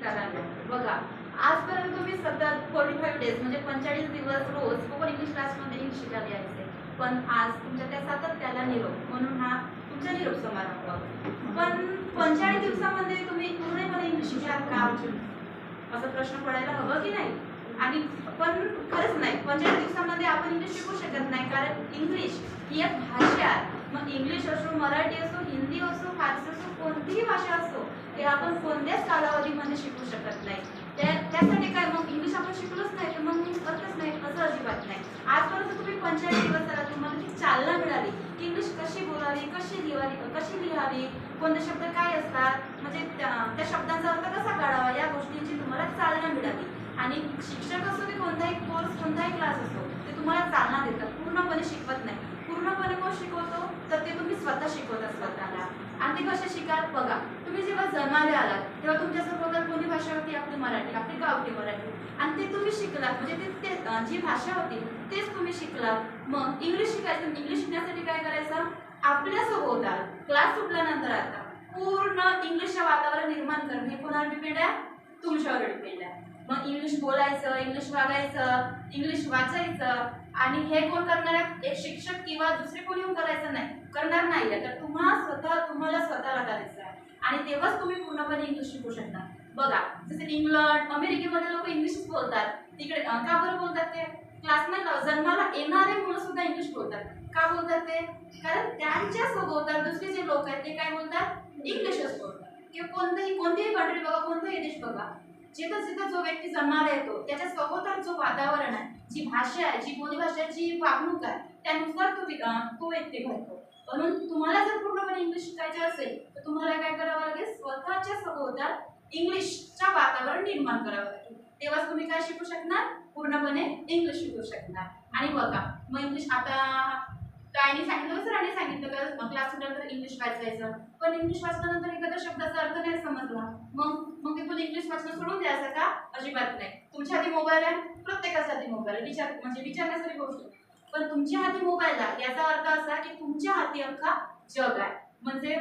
विद्यार्थ्यांनो बघा आजपर्यंत तुम्ही सतत फोर्टी फाईव्ह डेज म्हणजे पंचेचाळीस दिवस रोज स्पोकन इंग्लिश क्लासमध्ये इंग्लिश शिकायला यायचे. पण आज तुमच्या त्या सातत्याला निरोप म्हणून हा तुमचा निरोप समारंभ. पण पंचेचाळीस दिवसामध्ये तुम्ही पूर्णपणे इंग्लिश शिकाल का असा प्रश्न पडायला हवं की नाही? आणि पण खरंच नाही. पंचेचाळीस दिवसामध्ये आपण इंग्लिश शिकू शकत नाही कारण इंग्लिश ही एक भाषा आहे. मग इंग्लिश असो मराठी असो हिंदी असो फारसी असो कोणतीही भाषा असो ते आपण कोणत्याच कालावधीमध्ये शिकू शकत नाही. त्या त्यासाठी काय मग इंग्लिश आपण शिकलोच नाही तर मग करतच नाही असं अजिबात नाही. आजपर्यंत तुम्ही पंचायत दिवस झाला तुम्हाला ती चालना मिळाली. की इंग्लिश कशी बोलावी कशी लिहावी कशी लिहावी कोणते शब्द काय असतात म्हणजे त्या त्या शब्दांचा अर्थ कसा काढावा या गोष्टींची तुम्हाला चालना मिळाली. आणि शिक्षक असो की कोणताही कोर्स कोणताही क्लास असो ते तुम्हाला चालना देतात. पूर्णपणे शिकवत नाही. पूर्णपणे कोण शिकवतो तर ते तुम्ही स्वतः शिकवता स्वतःला आपली भाषा शिकाल? बघा. तुम्ही जेव्हा जन्माला आलात तेव्हा तुमच्या बरोबर कोणी भाषा होती? आपली मराठी. आपली गावठी मराठी. आणि ते तुम्ही शिकलात. म्हणजे ते जी भाषा होती तेच तुम्ही शिकलात. मग इंग्लिश शिकायचं. इंग्लिश शिकण्यासाठी काय करायचं? आपल्या क्लास सुटल्यानंतर आता पूर्ण इंग्लिशचं वातावरण निर्माण करणे. कोणावर डिपेंड आहे? तुमच्यावर डिपेंड आहे. मग इंग्लिश बोलायचं इंग्लिश वागायचं इंग्लिश वाचायचं आणि हे कोण करणार आहे? एक शिक्षक किंवा दुसरे कोणी येऊन करायचं नाही. करणार नाही आहे तर तुम्हाला स्वतः तुम्हाला स्वतःला करायचं आहे. आणि तेव्हाच तुम्ही पूर्णपणे इंग्लिश शिकू शकता बघा जसे इंग्लंड अमेरिकेमध्ये लोक इंग्लिशच बोलतात. तिकडे का बरं बोलतात ते? क्लासमेट जन्माला येणारे मुलं सुद्धा इंग्लिश बोलतात. का बोलतात ते? कारण त्यांच्यासोबत दुसरे जे लोक आहेत ते काय बोलतात? इंग्लिशच बोलतात. किंवा कोणतंही कोणतीही कंट्री बघा कोणताही देश बघा. जिथं जिथं जो व्यक्ती जन्माला येतो त्याच्या सभोवताल जो वातावरण आहे जी भाषा आहे जी बोलीभाषा जी वागणूक आहे त्यानुसार तो वि- तो व्यक्ती घडतो. म्हणून तुम्हाला जर पूर्णपणे इंग्लिश शिकायचे असेल तर तुम्हाला काय करावं लागेल? स्वतःच्या सभोवताल इंग्लिशचं वातावरण निर्माण करावं लागेल. तेव्हाच तुम्ही काय शिकू शकणार? पूर्णपणे इंग्लिश शिकू शकणार. आणि बघा मग इंग्लिश आता काय नाही सांगितलं हो, सरांनी सांगितलं का? क्लास सुटल्यानंतर इंग्लिश वाचायचं. पण इंग्लिश वाचल्यानंतर एखाद्या शब्दाचा अर्थ नाही समजला. मग मग ते तुम्ही इंग्लिश वाचणं सोडून द्यायचं का? अजिबात नाही. तुमच्या हाती मोबाईल आहे प्रत्येकाच्या हाती मोबाईल आहे. विचार म्हणजे विचारण्यासारखी गोष्ट पण तुमच्या हाती मोबाईल आहे याचा अर्थ असा की तुमच्या हाती अख्खा जग आहे. म्हणजे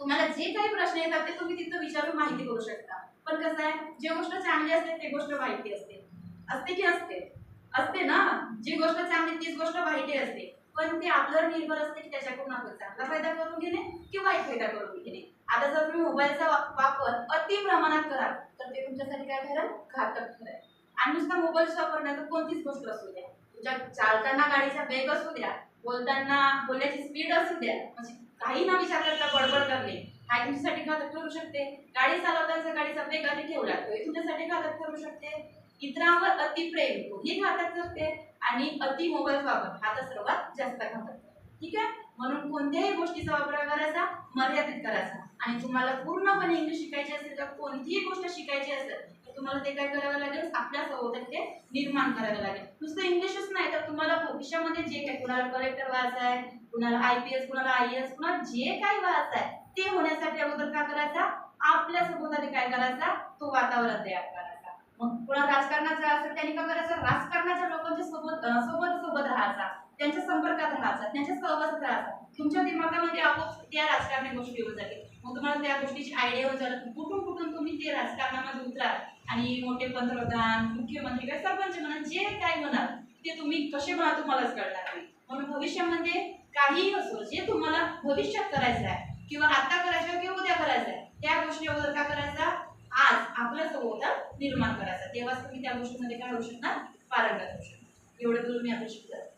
तुम्हाला जे काही प्रश्न येतात ते तुम्ही तिथं विचारून माहिती करू शकता. पण कसं आहे जे गोष्ट चांगली असते ते गोष्ट माहिती असते. असते की असते? असते ना? जी गोष्ट चांगली तीच गोष्ट वाईट असते. पण ते आपल्यावर निर्भर असते की त्याच्याकडून आपण चांगला फायदा करून घेणे की वाईट फायदा करून घेणे. आता जर तुम्ही मोबाईलचा वापर अति प्रमाणात कराल तर ते तुमच्यासाठी काय ठरेल घातक ठरेल आणि नुसता मोबाईल वापर कोणतीच गोष्ट असू द्या. तुमच्या चालताना गाडीचा वेग असू द्या बोलताना बोलण्याची स्पीड असू द्या म्हणजे काही ना विचार करता बडबड करणे. हा तुमच्यासाठी घातक ठरू शकते. गाडी चालवताना गाडीचा वेग आधी ठेवला तो तुमच्यासाठी घातक ठरू शकते. इतरांवर अतिप्रेम हे घातक ठरते आणि अति मोबाईल वापर हा तर सर्वात जास्त घातक ठीक आहे? म्हणून कोणत्याही गोष्टीचा वापर करायचा मर्यादित करायचा. आणि तुम्हाला पूर्णपणे इंग्लिश शिकायची असेल तर कोणतीही गोष्ट शिकायची असेल तर तुम्हाला ते काय करावं लागेल? आपल्या सभोवताल ते निर्माण करावं लागेल. नुसतं इंग्लिशच नाही तर तुम्हाला भविष्यामध्ये जे काही कुणाला कलेक्टर व्हायचं आहे कुणाला आय पी एस कुणाला आय एस कुणाला जे काही व्हायचं आहे ते होण्यासाठी अगोदर काय करायचा? आपल्या सभोवताली काय करायचा? तो वातावरण तयार करायचा. मग कुणा राजकारणाचा असेल त्यांनी काय करायचं राजकारणाच्या लोकांच्या सोबत सोबत सोबत राहायचा? त्यांच्या संपर्कात राहायचा? त्यांच्या सहवासात राहायचा? तुमच्या दिमागामध्ये आपोआप त्या राजकारणी गोष्टी येऊन जातील. मग तुम्हाला त्या गोष्टीची आयडिया होऊन जाईल. कुठून कुठून तुम्ही ते राजकारणामध्ये उतराल? आणि मोठे पंतप्रधान मुख्यमंत्री काय सरपंच म्हणा जे काय म्हणाल ते तुम्ही कसे म्हणा तुम्हालाच कळणार नाही. म्हणून भविष्यामध्ये काहीही असो जे तुम्हाला भविष्यात करायचं आहे किंवा आता करायचं किंवा उद्या करायचं आहे त्या गोष्टी अगोदर काय करायचा? निर्माण करायचा. तेव्हाच तुम्ही त्या गोष्टीमध्ये काय होऊ शकणार? पारंगत होऊ शकणार. एवढं बोलून मी आता शिकलं.